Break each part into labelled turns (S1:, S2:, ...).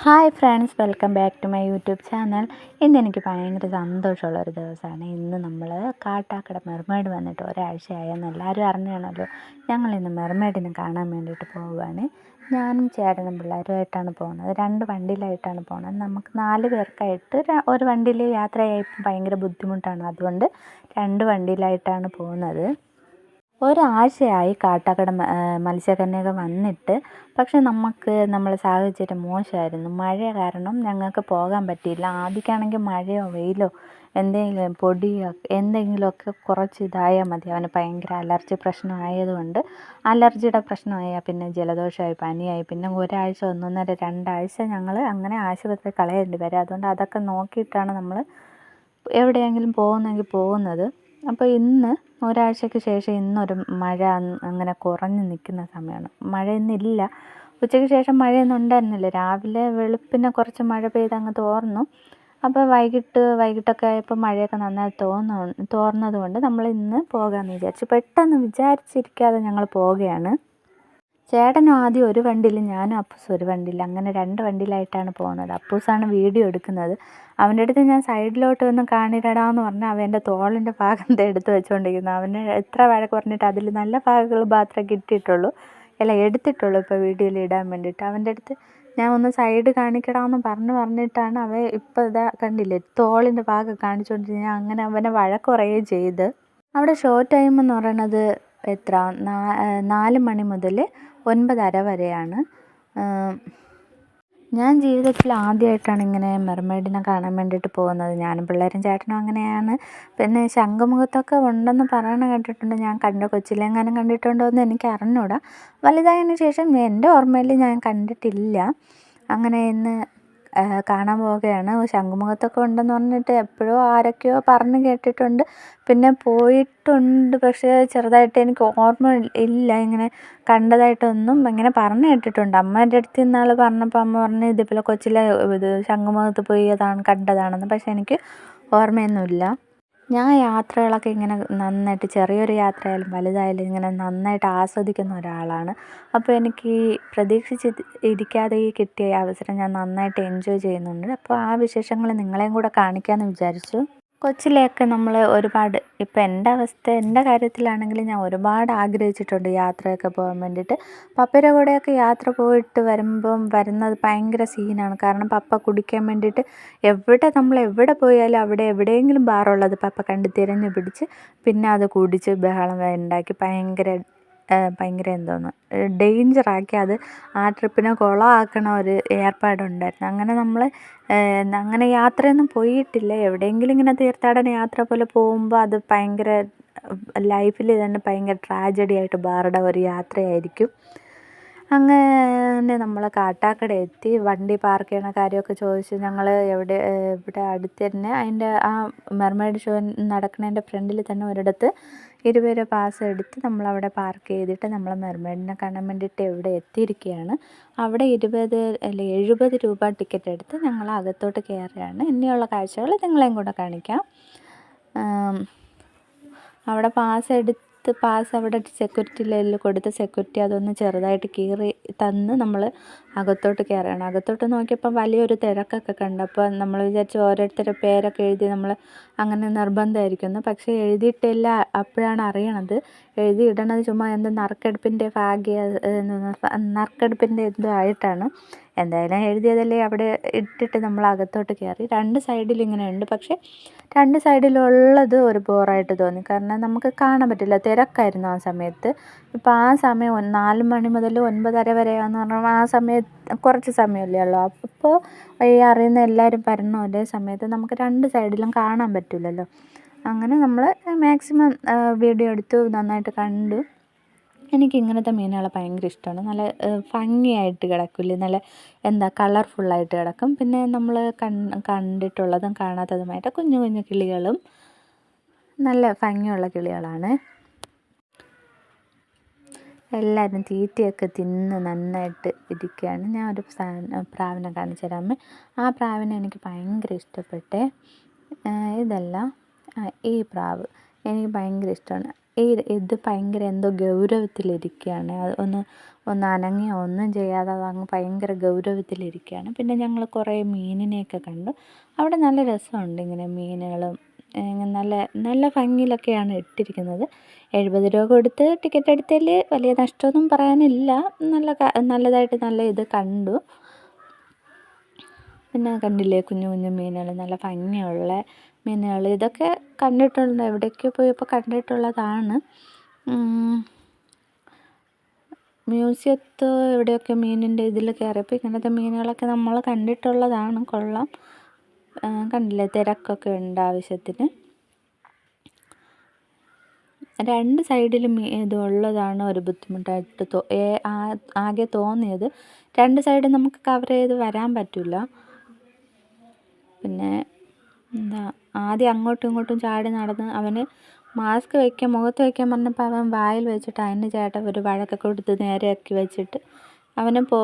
S1: Hi friends welcome back to my YouTube channel. ഇന്ന് എനിക്ക് ഭയങ്കര സന്തോഷമുള്ള ഒരു ദിവസമാണ്. ഇന്ന് നമ്മൾ കാട്ടാക്കട മെർമേഡ് വന്നിട്ട് ഒരാഴ്ചയായെന്ന് എല്ലാവരും അറിഞ്ഞാണല്ലോ. ഞങ്ങൾ ഇന്ന് മെർമേഡിനെ കാണാൻ വേണ്ടിയിട്ട് പോവുകയാണ്. ഞാനും ചേട്ടനും പിള്ളേരുമായിട്ടാണ് പോകുന്നത്. രണ്ട് വണ്ടിയിലായിട്ടാണ് പോകുന്നത്. നമുക്ക് നാല് പേർക്കായിട്ട് ഒരു വണ്ടിയിൽ യാത്രയായി ഭയങ്കര ബുദ്ധിമുട്ടാണ്. അതുകൊണ്ട് രണ്ട് വണ്ടിയിലായിട്ടാണ് പോകുന്നത്. ഒരാഴ്ചയായി കാട്ടാക്കട മത്സ്യകന്യക വന്നിട്ട്. പക്ഷെ നമുക്ക് നമ്മളെ സാഹചര്യം മോശമായിരുന്നു. മഴ കാരണം ഞങ്ങൾക്ക് പോകാൻ പറ്റിയില്ല. ആദ്യക്കാണെങ്കിൽ മഴയോ വെയിലോ എന്തെങ്കിലും പൊടിയോ എന്തെങ്കിലുമൊക്കെ കുറച്ച് ഇതായാൽ മതി. അവന് ഭയങ്കര അലർജി പ്രശ്നമായതുകൊണ്ട്. അലർജിയുടെ പ്രശ്നമായാൽ പിന്നെ ജലദോഷമായി പനിയായി. പിന്നെ ഒരാഴ്ച ഒന്നൊന്നര രണ്ടാഴ്ച ഞങ്ങൾ അങ്ങനെ ആശുപത്രി കളയേണ്ടി വരും. അതുകൊണ്ട് അതൊക്കെ നോക്കിയിട്ടാണ് നമ്മൾ എവിടെയെങ്കിലും പോകുന്നെങ്കിൽ പോകുന്നത്. അപ്പോൾ ഇന്ന് ഒരാഴ്ചയ്ക്ക് ശേഷം ഇന്നൊരു മഴ അങ്ങനെ കുറഞ്ഞ് നിൽക്കുന്ന സമയമാണ്. മഴ ഇന്നില്ല ഉച്ചയ്ക്ക് ശേഷം മഴയൊന്നും ഉണ്ടായിരുന്നില്ല. രാവിലെ വെളുപ്പിനെ കുറച്ച് മഴ പെയ്ത് അങ്ങ് തോർന്നു. അപ്പോൾ വൈകിട്ട് വൈകിട്ടൊക്കെ ആയപ്പോൾ മഴയൊക്കെ നന്നായി തോന്നു തോർന്നതുകൊണ്ട് നമ്മൾ ഇന്ന് പോകാമെന്ന് വിചാരിച്ചു. പെട്ടെന്ന് വിചാരിച്ചിരിക്കാതെ ഞങ്ങൾ പോവുകയാണ്. ചേട്ടനും ആദ്യം ഒരു വണ്ടിയിൽ ഞാനും അപ്പൂസ് ഒരു വണ്ടിയിൽ അങ്ങനെ രണ്ട് വണ്ടിയിലായിട്ടാണ് പോകുന്നത്. അപ്പൂസാണ് വീഡിയോ എടുക്കുന്നത്. അവന്റെ അടുത്ത് ഞാൻ സൈഡിലോട്ട് ഒന്ന് കാണിരടാന്ന് പറഞ്ഞാൽ അവൻ എന്റെ തോളിന്റെ ഭാഗം എടുത്ത് വെച്ചുകൊണ്ടിരിക്കുന്നു അവന് എത്ര വഴക്ക് പറഞ്ഞിട്ട് അതിൽ നല്ല ഭാഗങ്ങൾ മാത്രമേ കിട്ടിയിട്ടുള്ളൂ. അല്ല എടുത്തിട്ടുള്ളൂ ഇപ്പോൾ വീഡിയോയിൽ ഇടാൻ വേണ്ടിയിട്ട്. അവന്റെ അടുത്ത് ഞാൻ ഒന്ന് സൈഡ് കാണിക്കടാന്ന് പറഞ്ഞ് പറഞ്ഞിട്ടാണ് അവൻ ഇപ്പോൾ ഇതാ കണ്ടില്ലേ തോളിന്റെ ഭാഗം കാണിച്ചുകൊണ്ട് ഞാൻ അങ്ങനെ അവനെ വഴക്ക് പറയുകയും ചെയ്ത്. അവിടെ ഷോ ടൈം എന്ന് പറയണത് എത്ര? നാല് മണി മുതൽ ഒൻപതര വരെയാണ്. ഞാൻ ജീവിതത്തിൽ ആദ്യമായിട്ടാണ് ഇങ്ങനെ മെർമെയ്ഡിനെ കാണാൻ വേണ്ടിയിട്ട് പോകുന്നത്. ഞാനും പിള്ളേരും ചേട്ടനും അങ്ങനെയാണ്. പിന്നെ ശംഖുമുഖത്തൊക്കെ ഉണ്ടെന്ന് പറയണ കേട്ടിട്ടുണ്ട്. ഞാൻ കണ്ട കൊച്ചിലെങ്ങാനും കണ്ടിട്ടുണ്ടോ എന്ന് എനിക്ക് അറിഞ്ഞൂടാ. വലുതായതിനു ശേഷം എന്റെ ഓർമ്മയിൽ ഞാൻ കണ്ടിട്ടില്ല. അങ്ങനെ ഇന്ന് കാണാൻ പോവുകയാണ്. ശംഖുമുഖത്തൊക്കെ ഉണ്ടെന്ന് പറഞ്ഞിട്ട് എപ്പോഴോ ആരൊക്കെയോ പറഞ്ഞ് കേട്ടിട്ടുണ്ട്. പിന്നെ പോയിട്ടുണ്ട് പക്ഷേ ചെറുതായിട്ട് എനിക്ക് ഓർമ്മ ഇല്ല. ഇങ്ങനെ കണ്ടതായിട്ടൊന്നും ഇങ്ങനെ പറഞ്ഞു കേട്ടിട്ടുണ്ട്. അമ്മേന്റെ അടുത്ത് ഇന്നാൾ പറഞ്ഞപ്പോൾ അമ്മ പറഞ്ഞു ഇതുപോലെ കൊച്ചിലെ ഇത് ശംഖുമുഖത്ത് പോയി അതാണ് കണ്ടതാണെന്ന്. പക്ഷേ എനിക്ക് ഓർമ്മയൊന്നുമില്ല. ഞാൻ യാത്രകളൊക്കെ ഇങ്ങനെ നന്നായിട്ട് ചെറിയൊരു യാത്രയായാലും വലുതായാലും ഇങ്ങനെ നന്നായിട്ട് ആസ്വദിക്കുന്ന ഒരാളാണ്. അപ്പോൾ എനിക്ക് പ്രതീക്ഷിച്ച് ഇരിക്കാതെ ഈ കിട്ടിയ അവസരം ഞാൻ നന്നായിട്ട് എൻജോയ് ചെയ്യുന്നുണ്ട്. അപ്പോൾ ആ വിശേഷങ്ങൾ നിങ്ങളെയും കൂടെ കാണിക്കാമെന്ന് വിചാരിച്ചു. കൊച്ചിലെയൊക്കെ നമ്മൾ ഒരുപാട് ഇപ്പം എന്റെ അവസ്ഥ എന്റെ കാര്യത്തിലാണെങ്കിൽ ഞാൻ ഒരുപാട് ആഗ്രഹിച്ചിട്ടുണ്ട് യാത്രയൊക്കെ പോകാൻ വേണ്ടിയിട്ട്. പപ്പയുടെ കൂടെയൊക്കെ യാത്ര പോയിട്ട് വരുമ്പം വരുന്നത് ഭയങ്കര സീനാണ്. കാരണം പപ്പ കുടിക്കാൻ വേണ്ടിയിട്ട് എവിടെ നമ്മൾ എവിടെ പോയാലും അവിടെ എവിടെയെങ്കിലും ബാറുള്ളത് പപ്പ കണ്ട് തിരഞ്ഞു പിടിച്ച് പിന്നെ അത് കുടിച്ച് ബഹളം ഉണ്ടാക്കി ഭയങ്കര ഭയങ്കര എന്തോന്ന് ഡേഞ്ചറാക്കി അത് ആ ട്രിപ്പിനെ കുളമാക്കണ ഒരു ഏർപ്പാടുണ്ടായിരുന്നു. അങ്ങനെ നമ്മൾ അങ്ങനെ യാത്രയൊന്നും പോയിട്ടില്ല. എവിടെയെങ്കിലും ഇങ്ങനെ തീർത്ഥാടന യാത്ര പോലെ പോകുമ്പോൾ അത് ഭയങ്കര ലൈഫിൽ തന്നെ ഭയങ്കര ട്രാജഡി ആയിട്ട് മാറുന്ന ഒരു യാത്രയായിരിക്കും. അങ്ങനെ നമ്മൾ കാട്ടാക്കട എത്തി വണ്ടി പാർക്ക് ചെയ്യണ കാര്യമൊക്കെ ചോദിച്ച് ഞങ്ങൾ എവിടെ ഇവിടെ അടുത്ത് തന്നെ അതിന്റെ ആ മെർമേഡ് ഷോ നടക്കുന്നതിന്റെ ഫ്രണ്ടിൽ തന്നെ ഒരിടത്ത് ഇരുപത് രൂപ പാസ് എടുത്ത് നമ്മളവിടെ പാർക്ക് ചെയ്തിട്ട് നമ്മൾ മെർമേഡിനെ കാണാൻ വേണ്ടിയിട്ട് എവിടെ എത്തിയിരിക്കുകയാണ്. അവിടെ ഇരുപത് അല്ല എഴുപത് രൂപ ടിക്കറ്റ് എടുത്ത് ഞങ്ങൾ അകത്തോട്ട് കയറുകയാണ്. ഇനിയുള്ള കാഴ്ചകൾ നിങ്ങളെയും കൂടെ കാണിക്കാം. അവിടെ പാസ് എടുത്ത് പാസ് അവിടെ സെക്യൂരിറ്റി ലെവലിൽ കൊടുത്ത് സെക്യൂരിറ്റി അതൊന്ന് ചെറുതായിട്ട് കീറി തന്ന് നമ്മൾ അകത്തോട്ട് കയറുകയാണ്. അകത്തോട്ട് നോക്കിയപ്പോൾ വലിയൊരു തിരക്കൊക്കെ കണ്ടു. അപ്പോൾ നമ്മൾ വിചാരിച്ചു ഓരോരുത്തരുടെ പേരൊക്കെ എഴുതി നമ്മൾ അങ്ങനെ നിർബന്ധമായിരിക്കുന്നു. പക്ഷേ എഴുതിയിട്ടില്ല അപ്പോഴാണ് അറിയണത്. എഴുതി ഇടണത് ചുമ്മാ എന്ത് നറുക്കെടുപ്പിന്റെ ഭാഗ്യ നറുക്കെടുപ്പിന്റെ എന്തോ ആയിട്ടാണ്. എന്തായാലും എഴുതിയതല്ലേ അവിടെ ഇട്ടിട്ട് നമ്മൾ അകത്തോട്ട് കയറി. രണ്ട് സൈഡിൽ ഇങ്ങനെ ഉണ്ട്. പക്ഷേ രണ്ട് സൈഡിലുള്ളത് ഒരു ബോറായിട്ട് തോന്നി. കാരണം നമുക്ക് കാണാൻ പറ്റില്ല. തിരക്കായിരുന്നു ആ സമയത്ത്. ഇപ്പോൾ ആ സമയം നാല് മണി മുതൽ ഒൻപതര വരെയാന്ന് പറഞ്ഞാൽ ആ സമയത്ത് കുറച്ച് സമയമല്ലേ ഉള്ളൂ. അപ്പോൾ ഈ അറിയുന്ന എല്ലാവരും വരണ ഒരേ സമയത്ത് നമുക്ക് രണ്ട് സൈഡിലും കാണാൻ പറ്റില്ലല്ലോ. അങ്ങനെ നമ്മൾ മാക്സിമം വീഡിയോ എടുത്തു. നന്നായിട്ട് കണ്ടു. എനിക്ക് ഇങ്ങനത്തെ മീനുകളെ ഭയങ്കര ഇഷ്ടമാണ്. നല്ല ഭംഗിയായിട്ട് കിടക്കില്ലേ? നല്ല എന്താ കളർഫുള്ളായിട്ട് കിടക്കും. പിന്നെ നമ്മൾ കണ്ടിട്ടുള്ളതും കാണാത്തതുമായിട്ട് കുഞ്ഞു കുഞ്ഞു കിളികളും നല്ല ഭംഗിയുള്ള കിളികളാണ്. എല്ലാവരും തീറ്റയൊക്കെ തിന്ന് നന്നായിട്ട് ഇരിക്കുകയാണ്. ഞാൻ ഒരു പ്രാവിനെ കാണിച്ചു തരാമേ ആ പ്രാവിനെ എനിക്ക് ഭയങ്കര ഇഷ്ടപ്പെട്ടേ. ഇതല്ല ഈ പ്രാവ് എനിക്ക് ഭയങ്കര ഇഷ്ടമാണ്. ഈ ഇത് ഭയങ്കര എന്തോ ഗൗരവത്തിലിരിക്കുകയാണ്. ഒന്ന് ഒന്ന് അനങ്ങി ഒന്നും ചെയ്യാതെ അങ്ങ് ഭയങ്കര ഗൗരവത്തിലിരിക്കുകയാണ്. പിന്നെ ഞങ്ങൾ കുറേ മീനിനെയൊക്കെ കണ്ടു. അവിടെ നല്ല രസമുണ്ട് ഇങ്ങനെ മീനുകളും നല്ല നല്ല ഭംഗിയിലൊക്കെയാണ് ഇട്ടിരിക്കുന്നത്. എഴുപത് രൂപ കൊടുത്ത് ടിക്കറ്റ് എടുത്തതിൽ വലിയ നഷ്ടമൊന്നും പറയാനില്ല. നല്ല നല്ലതായിട്ട് നല്ല ഇത് കണ്ടു. പിന്നെ കണ്ടില്ലേ കുഞ്ഞു കുഞ്ഞു മീനുകൾ നല്ല ഭംഗിയുള്ള മീനുകൾ. ഇതൊക്കെ കണ്ടിട്ടുണ്ട്. എവിടെയൊക്കെ പോയപ്പോൾ കണ്ടിട്ടുള്ളതാണ്. മ്യൂസിയത്ത് എവിടെയൊക്കെ മീനിന്റെ ഇതിൽ കയറിയപ്പോൾ ഇങ്ങനത്തെ മീനുകളൊക്കെ നമ്മൾ കണ്ടിട്ടുള്ളതാണ്. കൊള്ളാം. കണ്ടില്ലേ? തിരക്കൊക്കെ ഉണ്ട് ആവശ്യത്തിന്. രണ്ട് സൈഡിലും ഇത് ഉള്ളതാണ് ഒരു ബുദ്ധിമുട്ടായിട്ട് ആകെ തോന്നിയത്. രണ്ട് സൈഡ് നമുക്ക് കവർ ചെയ്ത് വരാൻ പറ്റില്ല. പിന്നെ എന്താ ആദ്യം അങ്ങോട്ടും ഇങ്ങോട്ടും ചാടി നടന്ന് അവന് മാസ്ക് വയ്ക്കാൻ മുഖത്ത് വയ്ക്കാൻ പറഞ്ഞപ്പോൾ അവൻ വായിൽ വെച്ചിട്ട് അതിന് ചേട്ടൻ ഒരു വഴക്കൊക്കെ കൊടുത്ത് നേരെയാക്കി വെച്ചിട്ട് അവന് പോ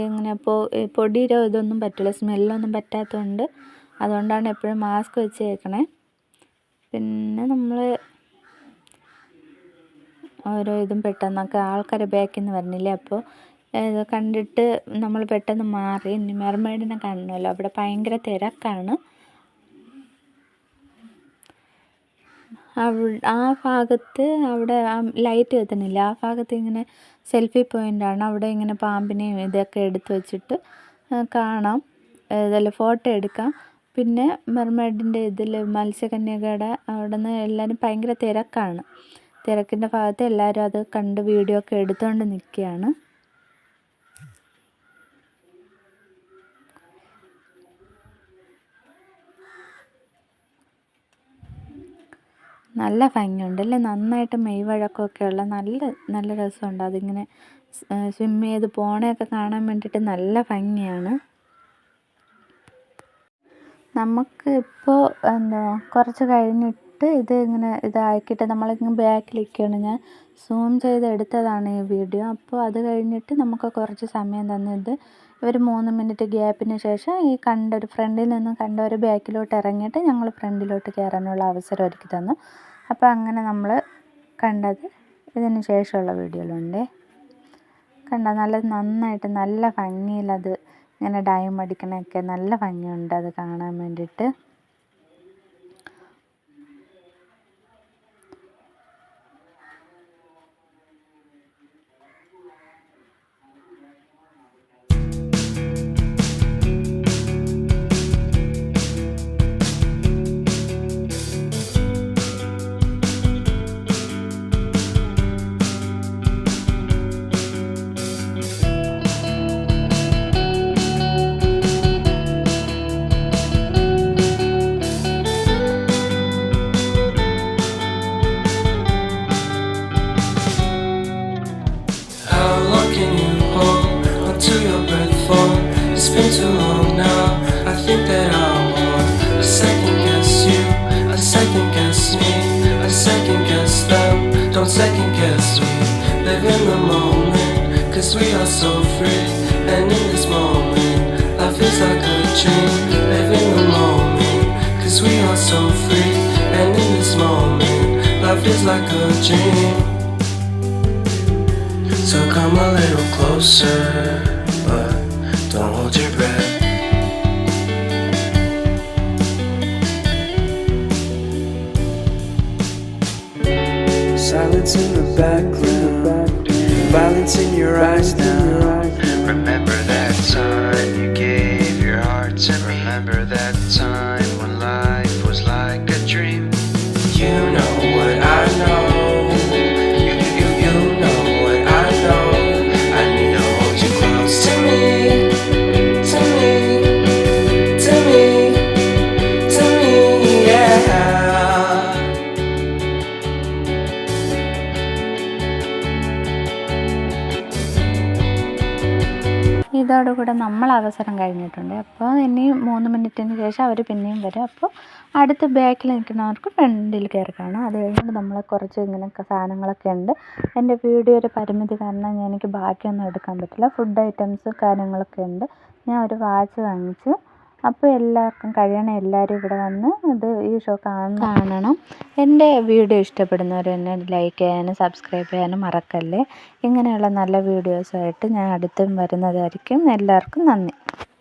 S1: ഇങ്ങനെ പോ പൊടിയുടെ ഇതൊന്നും പറ്റില്ല സ്മെല്ലൊന്നും പറ്റാത്തതുകൊണ്ട് അതുകൊണ്ടാണ് എപ്പോഴും മാസ്ക് വെച്ചേക്കണേ പിന്നെ നമ്മൾ ഓരോ ഇതും പെട്ടെന്നൊക്കെ ആൾക്കാർ ബാക്കിൽ നിന്ന് വരുന്നില്ലേ അപ്പോൾ ഇത് കണ്ടിട്ട് നമ്മൾ പെട്ടെന്ന് മാറി മെർമേഡിനെ കാണണമല്ലോ. അവിടെ ഭയങ്കര തിരക്കാണ്. ആ ഭാഗത്ത് അവിടെ ലൈറ്റ് കത്തുന്നില്ല ആ ഭാഗത്ത് ഇങ്ങനെ സെൽഫി പോയിന്റാണ് അവിടെ ഇങ്ങനെ പാമ്പിനെയും ഇതൊക്കെ എടുത്ത് വെച്ചിട്ട് കാണാം. ഇതെല്ലാം ഫോട്ടോ എടുക്കാം. പിന്നെ മെർമെയ്ഡിന്റെ ഇതിൽ മത്സ്യകന്യകയുടെ അവിടെ നിന്ന് എല്ലാവരും ഭയങ്കര തിരക്കാണ്. തിരക്കിന്റെ ഭാഗത്ത് എല്ലാവരും അത് കണ്ട് വീഡിയോ ഒക്കെ എടുത്തുകൊണ്ട് നിൽക്കുകയാണ്. നല്ല ഭംഗിയുണ്ട് അല്ലേ? നന്നായിട്ട് മെയ് വഴക്കമൊക്കെ ഉള്ള നല്ല നല്ല രസമുണ്ട്. അതിങ്ങനെ സ്വിം ചെയ്ത് പോണയൊക്കെ കാണാൻ വേണ്ടിയിട്ട് നല്ല ഭംഗിയാണ്. നമുക്ക് ഇപ്പോൾ എന്താ കുറച്ച് കഴിഞ്ഞിട്ട് ഇത് ഇങ്ങനെ ഇതാക്കിയിട്ട് നമ്മളിങ്ങനെ ബാക്കിലിരിക്കുകയാണ്. ഞാൻ സൂം ചെയ്ത് എടുത്തതാണ് ഈ വീഡിയോ അപ്പോൾ അത് കഴിഞ്ഞിട്ട് നമുക്ക് കുറച്ച് സമയം തന്നത് ഇവർ മൂന്ന് മിനിറ്റ് ഗ്യാപ്പിന് ശേഷം ഈ കണ്ട ഒരു ഫ്രണ്ടിൽ നിന്ന് കണ്ട ഒരു ബാക്കിലോട്ട് ഇറങ്ങിയിട്ട് ഞങ്ങൾ ഫ്രണ്ടിലോട്ട് കയറാനുള്ള അവസരം ഒരുക്കി തന്നു. അപ്പോൾ അങ്ങനെ നമ്മൾ കണ്ടത് ഇതിന് ശേഷമുള്ള വീഡിയോയിലുണ്ട്. കണ്ട? നല്ല നന്നായിട്ട് നല്ല ഭംഗിയിലത് ഇങ്ങനെ ഡൈം അടിക്കണതൊക്കെ നല്ല ഭംഗിയുണ്ട് അത് കാണാൻ വേണ്ടിയിട്ട്.
S2: Too long now. I think that I want a second guess you, a second guess me, a second guess them. Don't second guess me. Live in the moment, cause we are so free. And in this moment, life is like a dream. Live in the moment, cause we are so free. And in this moment, life is like a dream. So come a little closer, don't hold your breath. Silence in the background, violence in your eyes now.
S1: ഇതോടുകൂടെ നമ്മൾ അവസരം കഴിഞ്ഞിട്ടുണ്ട്. അപ്പോൾ ഇനിയും മൂന്ന് മിനിറ്റിന് ശേഷം അവർ പിന്നെയും വരും. അപ്പോൾ അടുത്ത് ബാക്കിൽ നിൽക്കുന്നവർക്ക് ഫ്രണ്ടിൽ കയറി കാണാം. അത് കഴിഞ്ഞിട്ട് നമ്മൾ കുറച്ച് ഇങ്ങനെ സാധനങ്ങളൊക്കെ ഉണ്ട്. എന്റെ വീഡിയോ ഒരു പരിമിതി കാരണം എനിക്ക് ബാക്കിയൊന്നും എടുക്കാൻ പറ്റില്ല. ഫുഡ് ഐറ്റംസ് കാര്യങ്ങളൊക്കെ ഉണ്ട്. ഞാൻ ഒരു വാച്ച് വാങ്ങിച്ചു. അപ്പോൾ എല്ലാവർക്കും കഴിയണ. എല്ലാവരും ഇവിടെ വന്ന് ഇത് ഈ ഷോ കാണണം. എന്റെ വീഡിയോ ഇഷ്ടപ്പെടുന്നവർ എന്നെ ലൈക്ക് ചെയ്യാനും സബ്സ്ക്രൈബ് ചെയ്യാനും മറക്കല്ലേ? ഇങ്ങനെയുള്ള നല്ല വീഡിയോസായിട്ട് ഞാൻ അടുത്തും വരുന്നതായിരിക്കും. എല്ലാവർക്കും നന്ദി.